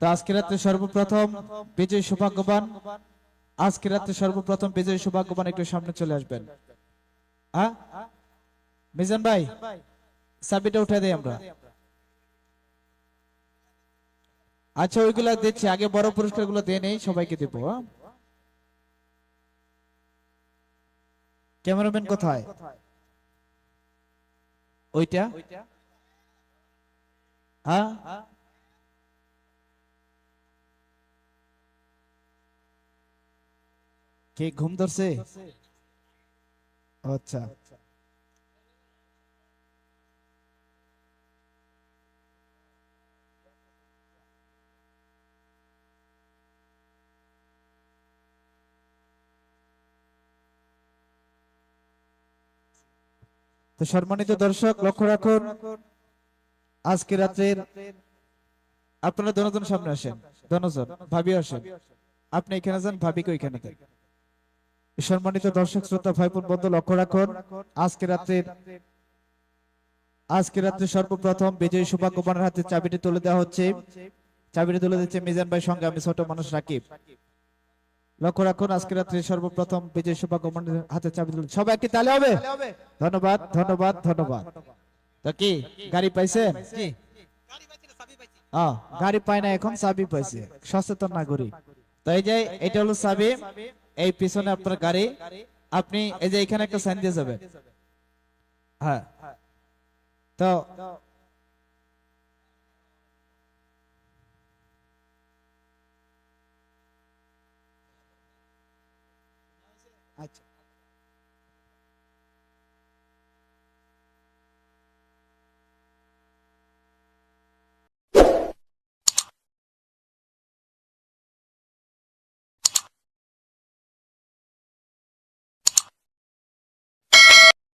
তো আজকে রাত্রে সর্বপ্রথম সৌভাগ্যবান, আজকে রাত্রে সর্বপ্রথম সৌভাগ্যবান একটু সামনে চলে আসবেন। হ্যাঁ? মিজান ভাই উঠে আমরা। আচ্ছা ওইগুলা দিচ্ছি। আগে বড় পুরস্কারগুলো দিয়ে নেই, সবাইকে দেবো হ্যাঁ? ক্যামেরাম্যান কোথায়? ওইটা? হ্যাঁ? কে ঘুম ধরছে? আচ্ছা। তো সম্মানিত দর্শক, লক্ষ্য রাখুন, আজকে রাত্রের আপনারা দনজন সামনে আসেন, দনজন, ভাবি আসেন। আপনি এখানে যান, ভাবিকে ওইখানে দেন। সম্মানিত দর্শক শ্রোতা ভাই বোন বন্ধু লক্ষ্য রাখুন আজকে রাত্রের আজকে রাত্রে সর্বপ্রথম বিজয়ী সৌভাগ্যবানের হাতে চাবিটি তুলে দেওয়া হচ্ছে। চাবিটি তুলে দিচ্ছে মিজান ভাই সঙ্গে আমি ছোট মানুষ রাকিব। লক্ষ্য রাখুন আজকে রাত্রে সর্বপ্রথম বিজয় সৌভাগ্যবানের হাতে চাবি তুলে সবাই কি তালে হবে? ধন্যবাদ ধন্যবাদ ধন্যবাদ। তো কি গাড়ি পাইছেন আহ, গাড়ি পায় না এখন চাবি পাইছে। সচেতন নাগরিক। তো এই যে এটা হলো চাবি। এই পিছনে আপনার গাড়ি, আপনি এই যে এখানে একটা সাইন দিয়ে যাবেন হ্যাঁ। তো আচ্ছা।